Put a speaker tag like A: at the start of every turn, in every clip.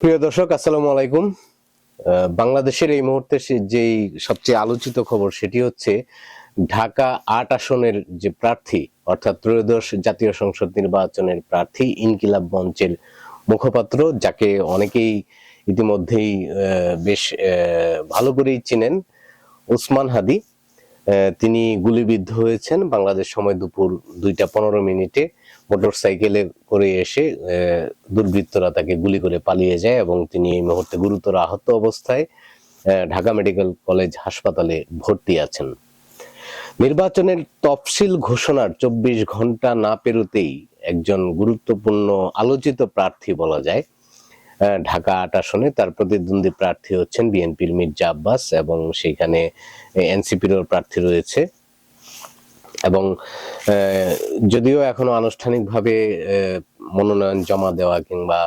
A: প্রিয় দর্শক, আসসালামু আলাইকুম। বাংলাদেশের এই মুহূর্তে যেই সবচেয়ে আলোচিত খবর, সেটি হচ্ছে ঢাকা আট আসনের যে প্রার্থী, অর্থাৎ ত্রয়োদশ জাতীয় সংসদ নির্বাচনের প্রার্থী ইনকিলাব মঞ্চের মুখপাত্র, যাকে অনেকেই ইতিমধ্যেই বেশ ভালো করেই চিনেন, ওসমান হাদি। তিনি গুলিবিদ্ধ হয়েছেন। বাংলাদেশ সময় দুপুর দুইটা পনেরো মিনিটে মোটর সাইকেলে করে এসে দুর্বৃত্তরা তাকে গুলি করে পালিয়ে যায় এবং তিনি এই মুহূর্তে গুরুতর আহত অবস্থায় ঢাকা মেডিকেল কলেজ হাসপাতালে ভর্তি আছেন। নির্বাচনের তফসিল ঘোষণার চব্বিশ ঘণ্টা না পেরোতেই একজন গুরুত্বপূর্ণ আলোচিত প্রার্থী বলা যায়। ঢাকা আট আসনে তার প্রতিদ্বন্দ্বী প্রার্থী হচ্ছেন বিএনপির মির্জা আব্বাস এবং সেখানে এনসিপির প্রার্থী রয়েছে। এবং যদিও এখনও আনুষ্ঠানিকভাবে মনোনয়ন জমা দেওয়া কিংবা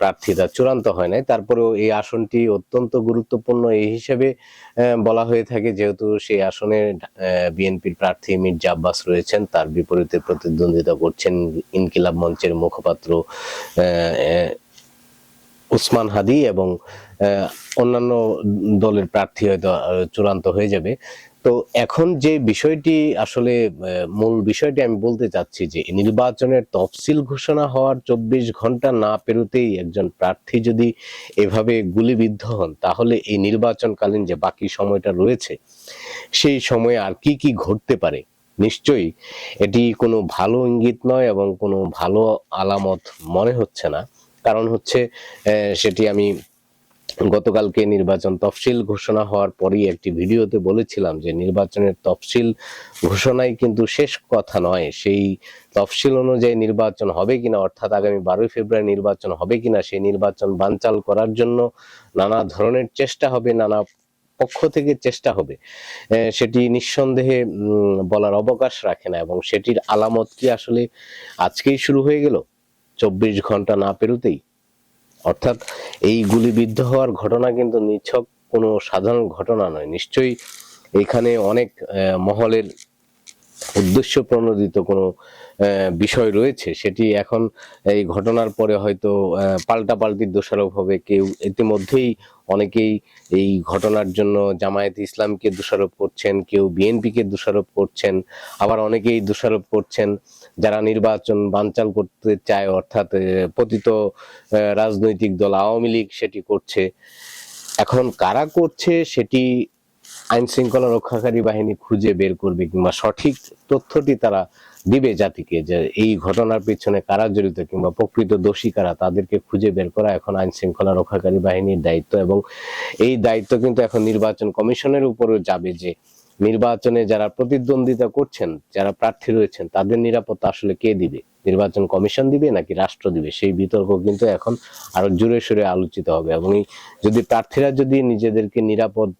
A: প্রার্থীরা চূড়ান্ত হয় নাই, তারপরেও এই আসনটি অত্যন্ত গুরুত্বপূর্ণ এই হিসেবে বলা হয়ে থাকে। যেহেতু সেই আসনে বিএনপির প্রার্থী মির্জা আব্বাস রয়েছেন, তার বিপরীতে প্রতিদ্বন্দ্বিতা করছেন ইনকিলাব মঞ্চের মুখপাত্র উসমান হাদি এবং অন্যান্য দলের প্রার্থী হয়তো চূড়ান্ত হয়ে যাবে। তো এখন যে বিষয়টি আসলে মূল বিষয়টি আমি বলতে চাচ্ছি যে, নির্বাচনের তফসিল ঘোষণা হওয়ার চব্বিশ ঘণ্টা না পেরোতেই একজন প্রার্থী যদি এভাবে গুলিবিদ্ধ হন, তাহলে এই নির্বাচনকালীন যে বাকি সময়টা রয়েছে, সেই সময়ে আর কি কি ঘটতে পারে? নিশ্চয়ই এটি কোনো ভালো ইঙ্গিত নয় এবং কোনো ভালো আলামত মনে হচ্ছে না। কারণ হচ্ছে সেটি আমি গতকালকে নির্বাচন তফসিল ঘোষণা হওয়ার পরই একটি ভিডিওতে বলেছিলাম যে নির্বাচনের তফসিল ঘোষণাই কিন্তু শেষ কথা নয়। সেই তফসিল অনুযায়ী নির্বাচন হবে কিনা, অর্থাৎ আগামী বারোই ফেব্রুয়ারি নির্বাচন হবে কিনা, সেই নির্বাচন বানচাল করার জন্য নানা ধরনের চেষ্টা হবে, নানা পক্ষ থেকে চেষ্টা হবে। সেটি নিঃসন্দেহে বলার অবকাশ রাখে না এবং সেটির আলামত কি আসলে আজকেই শুরু হয়ে গেল? চব্বিশ ঘণ্টা না পেরোতেই অর্থাৎ এই গুলিবিদ্ধ হওয়ার ঘটনা কিন্তু নিছক কোনো সাধারণ ঘটনা নয়। নিশ্চয়ই এখানে অনেক মহলের উদ্দেশ্য প্রণোদিত কোনো বিষয় রয়েছে, সেটি এখন এই ঘটনার পরে হয়তো পাল্টাপাল্টির দোষারোপ হবে। কেউ ইতিমধ্যেই অনেকেই এই ঘটনার জন্য জামায়াত ইসলামকে দোষারোপ করছেন, কেউ বিএনপিকে দোষারোপ করছেন, আবার অনেকেই দোষারোপ করছেন। যারা নির্বাচন বানচাল করতে চায়, অর্থাৎ পতিত রাজনৈতিক দল আওয়ামী লীগ, সেটি করছে। এখন কারা করছে, সেটি আইন শৃঙ্খলা রক্ষাকারী বাহিনী খুঁজে বের করবে কিংবা সঠিক তথ্যটি তারা দিবে জাতিকে যে এই ঘটনার পিছনে কারা জড়িত কিংবা প্রকৃত দোষী কারা, তাদেরকে খুঁজে বের করা এখন আইন শৃঙ্খলা রক্ষাকারী বাহিনীর দায়িত্ব এবং এই দায়িত্ব কিন্তু এখন নির্বাচন কমিশনের উপরেও যাবে যে নির্বাচনে যারা প্রতিদ্বন্দ্বিতা করছেন, যারা প্রার্থী রয়েছেন, তাদের নিরাপত্তা আসলে কে দিবে? নির্বাচন কমিশন দিবে নাকি রাষ্ট্র দিবে? সেই বিতর্ক কিন্তু এখন আরও জোরে সোরে আলোচিত হবে এবং যদি প্রার্থীরা যদি নিজেদেরকে নিরাপদ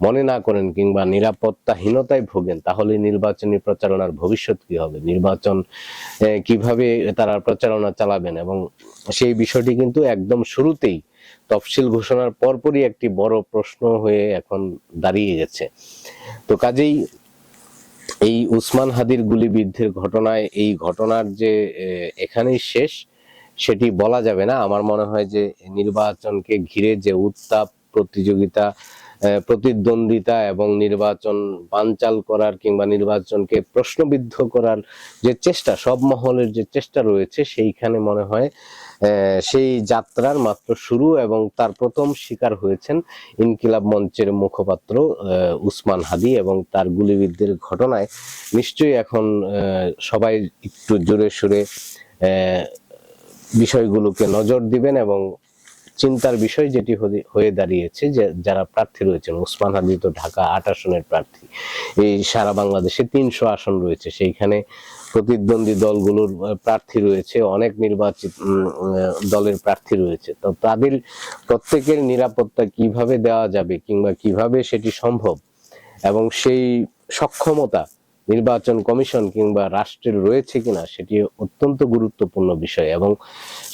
A: মনে না করেন কিংবা নিরাপত্তাহীনতায় ভোগেন, তাহলে নির্বাচনী প্রচারণার ভবিষ্যৎ কি হবে? নির্বাচন কীভাবে তারা প্রচারণা চালাবেন? এবং সেই বিষয়টি কিন্তু একদম শুরুতেই তফসিল ঘোষণার পরপরই একটি বড় প্রশ্ন হয়ে এখন দাঁড়িয়ে গেছে। তো কাজেই এই উসমান হাদির গুলিবিদ্ধের ঘটনায়, এই ঘটনার যে এখানেই শেষ, সেটি বলা যাবে না। আমার মনে হয় যে নির্বাচনকে ঘিরে যে উত্তাপ প্রতিযোগিতা প্রতিদ্বন্দ্বিতা এবং নির্বাচন বানচাল করার কিংবা নির্বাচনকে প্রশ্নবিদ্ধ করার যে চেষ্টা, সব মহলের যে চেষ্টা রয়েছে, সেইখানে মনে হয় সেই যাত্রার মাত্র শুরু এবং তার প্রথম শিকার হয়েছেন ইনকিলাব মঞ্চের মুখপাত্র উসমান হাদি এবং তার গুলিবিদ্ধের ঘটনায় নিশ্চয়ই এখন সবাই একটু জোরে সোরে বিষয়গুলোকে নজর দিবেন এবং চিন্তার বিষয় যেটি হয়ে- দাঁড়িয়েছে যে যারা প্রার্থী রয়েছেন উসমান হাদি তো ঢাকা আট আসনের প্রার্থী। এই সারা বাংলাদেশে তিনশো আসন রয়েছে। সেইখানে প্রতিদ্বন্দ্বী দলগুলোর প্রার্থী রয়েছে, অনেক নির্বাচিত দলের প্রার্থী রয়েছে। তো তাদের প্রত্যেকের নিরাপত্তা কীভাবে দেওয়া যাবে কিংবা কীভাবে সেটি সম্ভব এবং সেই সক্ষমতা নির্বাচন কমিশন কিংবা রাষ্ট্রের রয়েছে কিনা, সেটি অত্যন্ত গুরুত্বপূর্ণ বিষয় এবং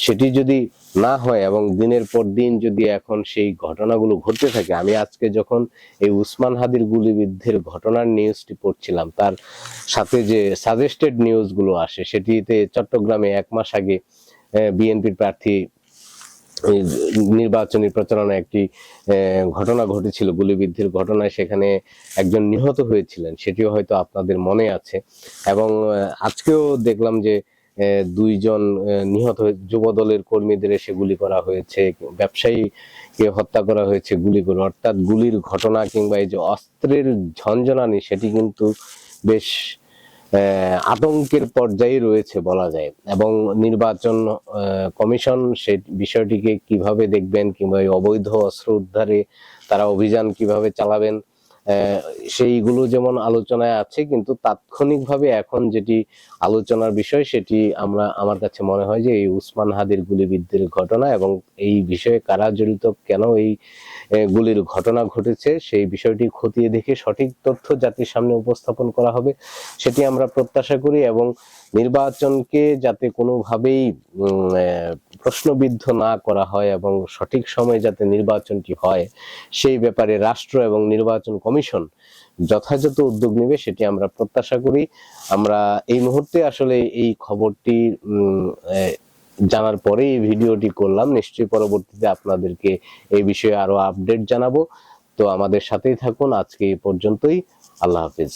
A: সেটি যদি না হয় এবং দিনের পর দিন যদি এখন সেই ঘটনাগুলো ঘটতে থাকে, আমি আজকে যখন এই উসমান হাদির গুলিবিদ্ধের ঘটনার নিউজটি পড়ছিলাম, তার সাথে যে সাজেস্টেড নিউজগুলো আসে, সেটিতে চট্টগ্রামে এক মাস আগে বিএনপির প্রার্থী নির্বাচনী প্রচারণা একটি ঘটনা ঘটেছিল, গুলিবিদ্ধের ঘটনায় সেখানে একজন নিহত হয়েছিলেন, সেটিও হয়তো আপনাদের মনে আছে। এবং আজকেও দেখলাম যে দুইজন নিহত হয়ে- যুব কর্মীদের এসে গুলি করা হয়েছে, ব্যবসায়ীকে হত্যা করা হয়েছে গুলি করে। অর্থাৎ গুলির ঘটনা কিংবা এই যে অস্ত্রের ঝঞ্ঝনানি, সেটি কিন্তু বেশ আতঙ্কের পর্যায়ে রয়েছে বলা যায়। এবং নির্বাচন কমিশন সে বিষয়টিকে কীভাবে দেখবেন কিংবা অবৈধ অস্ত্র উদ্ধারে তারা অভিযান কীভাবে চালাবেন সেইগুলো যেমন আলোচনায় আছে, কিন্তু তাৎক্ষণিকভাবে এখন যেটি আলোচনার বিষয়, সেটি আমরা, আমার কাছে মনে হয় যে এই উসমান হাদির গুলিবিদ্ধের ঘটনা এবং এই বিষয়ে কারা জড়িত, কেন এই গুলির ঘটনা ঘটেছে, সেই বিষয়টি খতিয়ে দেখে সঠিক তথ্য জাতির সামনে উপস্থাপন করা হবে, সেটি আমরা প্রত্যাশা করি এবং নির্বাচনকে যাতে কোনোভাবেই প্রশ্নবিদ্ধ না করা হয় এবং সঠিক সময়ে যাতে নির্বাচনটি হয়, সেই ব্যাপারে রাষ্ট্র এবং নির্বাচন কমিশন যথাযথ উদ্যোগ নেবে সেটি আমরা প্রত্যাশা করি। আমরা এই মুহূর্তে আসলে এই খবরটি জানার পরে এই ভিডিওটি করলাম। নিশ্চয়ই পরবর্তীতে আপনাদেরকে এই বিষয়ে আরও আপডেট জানাব। তো আমাদের সাথেই থাকুন। আজকে এই পর্যন্তই। আল্লাহ হাফিজ।